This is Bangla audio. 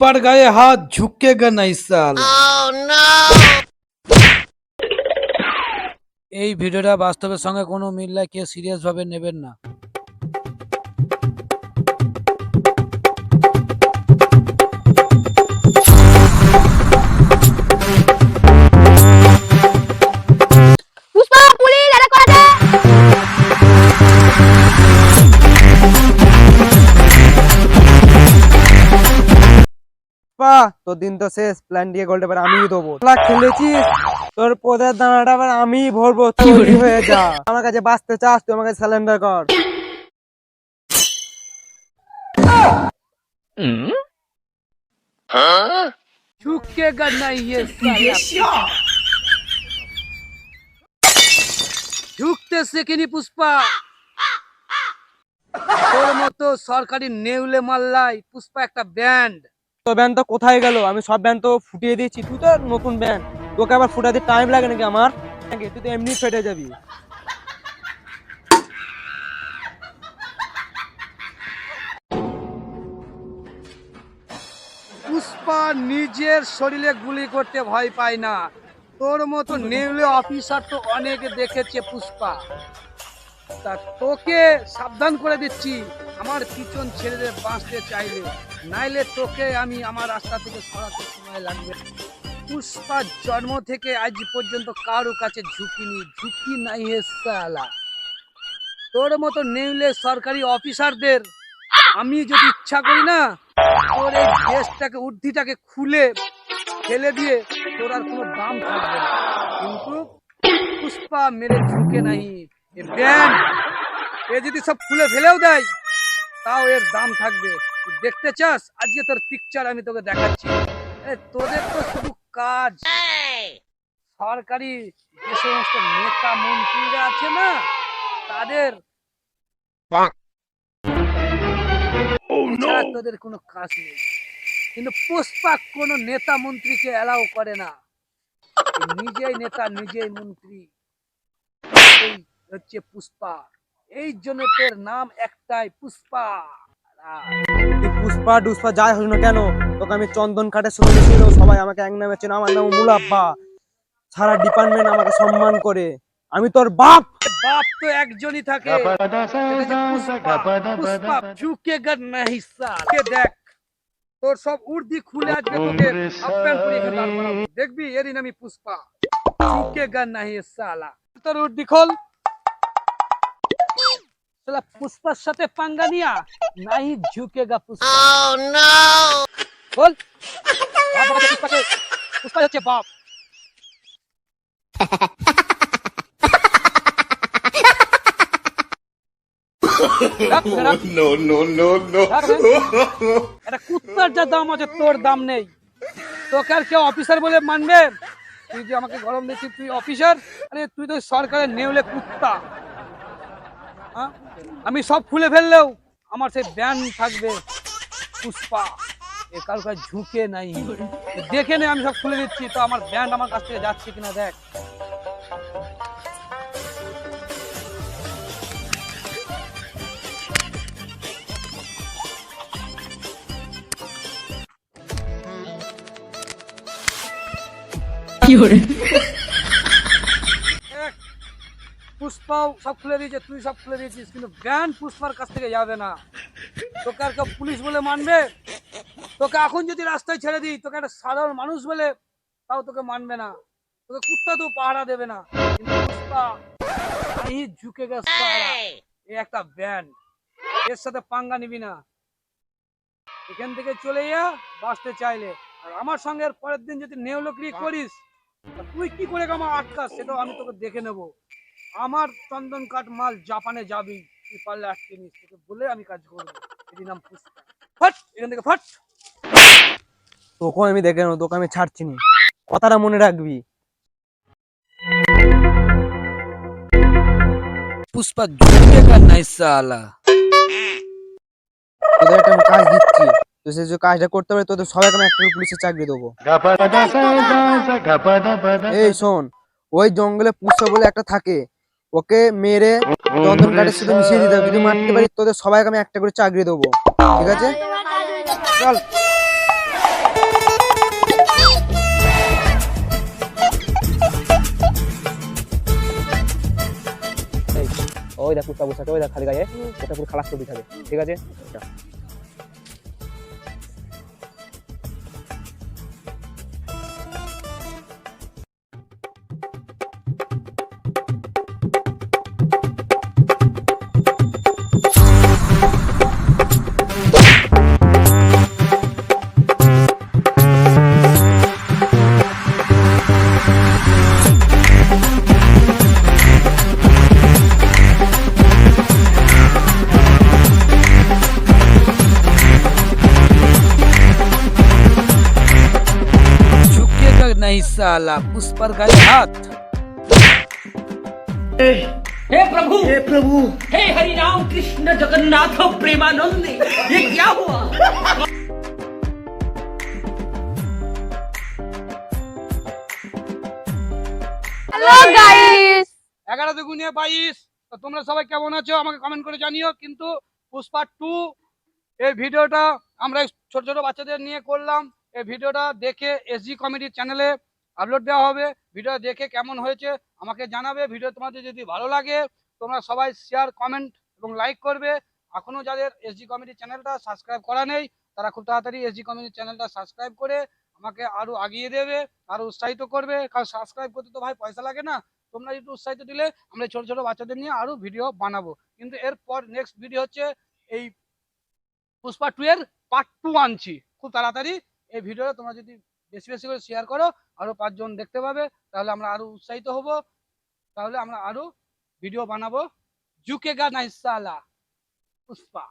পুষ্পার गए হাত झुकेगा नहीं साल। এই ভিডিওটা বাস্তবের সঙ্গে কোনো মিল কে সিরিয়াস ভাবে নেবেন না। পা তোর দিন তো শেষ প্ল্যান দিয়ে গোল্ড এবার আমি দেবো। খেলেছিস? তোর পদের দানাটা এবার আমি ভরবো তুই হয়ে যা। আমার কাছে বাঁচতে চাস তুই আমার কাছে স্যালেন্ডার কর। ঝুঁকে গানা ইয়ে ঢুকতে শেখেনি পুষ্পা। তোর মতো সরকারি নেউলে মাল্লাই পুষ্পা একটা ব্যান্ড ব্যান্ড তো কোথায় গেল? আমি সব ব্যান্ড তো ফুটিয়ে দিয়েছি। তুই তো নতুন ব্যান্ড তোকে আবার ফুটাতে টাইম লাগে নাকি আমার? তুই তো এমনি ফেটে যাবি। পুষ্পা নিজের শরীরে গুলি করতে ভয় পায় না। তোর মতো নেউলে অফিসার তো অনেকে দেখেছে পুষ্পা। তা তোকে সাবধান করে দিচ্ছি। আমার পিছন ছেড়ে বাঁচতে চাইলে। নাইলে তোকে আমি আমার রাস্তা থেকে সরাতে সময় লাগবে পুষ্পার জন্ম থেকে আজ পর্যন্ত কারও কাছে ঝুঁকিনি ঝুঁকি নাই হে সালা তোর মতো নেউলে সরকারি অফিসারদের আমি যদি ইচ্ছা করি না, তোর এই দেশটাকে উর্ধিটাকে খুলে ফেলে দিয়ে তোর আর কোনো দাম থাকবে না। কিন্তু পুষ্পা মেরে ঝুঁকে নাই। এ যদি সব খুলে ফেলেও দেয়, তাও এর দাম থাকবে। দেখতে চাস? আজকে তোর পিকচার আমি তোকে দেখাচ্ছি। তোদের তো শুধু কাজ। সরকারি যে সমস্ত নেতা মন্ত্রীরা আছে না, তাদের তোদের কোনো কাজ নেই। কিন্তু পুষ্পা কোনো নেতা মন্ত্রীকে অ্যালাউ করে না। নিজেই নেতা, নিজেই মন্ত্রী। হচ্ছে পুষ্পা। এই জন্য তোর নাম একটাই পুষ্পা। পুষ্পা ডুষ্পা যাই হোক না কেন তোকে আমি চন্দন কাঠের সঙ্গে মিশিয়ে সবাই আমাকে এক নামে চেনে আমার নাম মুলাব্বা সারা ডিপার্টমেন্ট আমাকে সম্মান করে। আমি তোর বাপ! বাপ তো একজনই থাকে। পুষ্পা। পুষ্পা ঝুঁকেগা নাহি সাল। কে দেখ তোর সব উর্দি খুলে আজকে তোকে। দেখবি এরই নামি পুষ্পা। ঝুঁকেগা নাহি সালা। তোর উর্দি খোল। সালা পুষ্পার সাথে পাঙ্গা নিয়া নাহি ঝুঁকেগা পুষ্পা খোল বাপ বাবা পুষ্পাকে পুষ্পা হচ্ছে বাপ রাখ, রাখ। no, no, no, no. রাখ রে। একটা কুত্তার যা দাম আছে তোর দাম নেই তোকে আর কেউ অফিসার বলে মানবে তুই যে আমাকে গরম দিচ্ছিস তুই অফিসার আরে তুই তো সরকারের নেউলে কুত্তা? আমি সব খুলে ফেললেও আমার সেই ব্যান থাকবে। পুষ্পা এ কারও কাছে ঝুঁকে নাই। দেখে নে আমি সব খুলে দিচ্ছি। তো আমার ব্যান্ড আমার কাছ থেকে যাচ্ছে কিনা দেখ। দেখ, পুষ্পাও সব খুলে দিয়েছে, তুই সব খুলে দিয়েছিস, কিন্তু ব্যান্ড পুষ্পার কাছ থেকে যাবে না। তোকে আর পুলিশ বলে মানবে? তোকে এখন যদি রাস্তায় ছেড়ে দিই, তোকে একটা সাধারণ মানুষ বলে, তাও তোকে মানবে না। তোকে কুত্তা তো পাহারা দেবে না। কিন্তু পুষ্পা ঝুঁকে গেছে এই একটা ব্যান্ড এর সাথে পাঙ্গা নিবি না। এখান থেকে চলে যা, বাঁচতে চাইলে। আর আমার সঙ্গে পরের দিন যদি নেওলকরি করিস তুই কি করে আমার আটকাস, সেটাও আমি তোকে দেখে নেব। আমার চন্দন কাঠ মাল জাপানে যাবি তুই পারলে আটকে নিস তোকে বলে আমি কাজ করব। এটির নাম পুষ্পা। ফট এখান থেকে ফট। তোকেও আমি দেখে নেব তোকে আমি ছাড়ছি না। কথাটা মনে রাখবি। পুষ্পা নাই সালা। তোদের একটা আমি কাজ দিচ্ছি। তো সে যে কাজটা করতে পারে তোদের সবাইকে আমি একটা পুলিশের চাকরি দেবো। এই শোন ওই জঙ্গলে পুষ্পা বলে একটা থাকে। ওকে মেরে চন্দন কাঠের শুধু মিশিয়ে দিতে হবে। যদি মারতে পারি, তোদের সবাইকে আমি একটা করে চাকরি দেবো। ঠিক আছে? চল। ওই দেখ কুত্তা বসে ওই দেখ খালি গায়ে। ওটা পুরো খালাস করে দিতে হবে। ঠিক আছে? नहीं साला पुष्पर गाए हाथ हे प्रभु हे प्रभु हे हरि राम कृष्ण जगन्नाथ प्रेमानंद ये क्या हुआ হ্যালো গাইস এগারো দুগুণে বাইশ তো তোমরা সবাই কেমন আছো আমাকে কমেন্ট করে জানিও কিন্তু পুষ্পা টু এই ভিডিওটা আমরা এই ছোট ছোট বাচ্চাদের নিয়ে করলাম এই ভিডিওটা দেখে এসজি কমেডির চ্যানেলে আপলোড দেওয়া হবে। ভিডিও দেখে কেমন হয়েছে আমাকে জানাবে। ভিডিও তোমাদের যদি ভালো লাগে, তোমরা সবাই শেয়ার কমেন্ট এবং লাইক করবে। এখনও যাদের এসজি কমেডি চ্যানেলটা সাবস্ক্রাইব করা নেই, তারা খুব তাড়াতাড়ি এসজি কমেডি চ্যানেলটা সাবস্ক্রাইব করে আমাকে আরও আগিয়ে দেবে, আরও উৎসাহিত করবে। কারণ সাবস্ক্রাইব করতে তো ভাই পয়সা লাগে না। তোমরা একটু উৎসাহিত দিলে আমরা ছোট ছোট বাচ্চাদের নিয়ে আরও ভিডিও বানাবো। কিন্তু এরপর নেক্সট ভিডিও হচ্ছে এই পুষ্পা টু এর পার্ট টু আনছি। খুব তাড়াতাড়ি এই ভিডিওটা তোমরা যদি বেশি বেশি করে শেয়ার করো, আরও পাঁচজন দেখতে পাবে, তাহলে আমরা আরও উৎসাহিত হব। তাহলে আমরা আরও ভিডিও বানাবো। জুকেগা গা নাইসালা, পুষ্পা।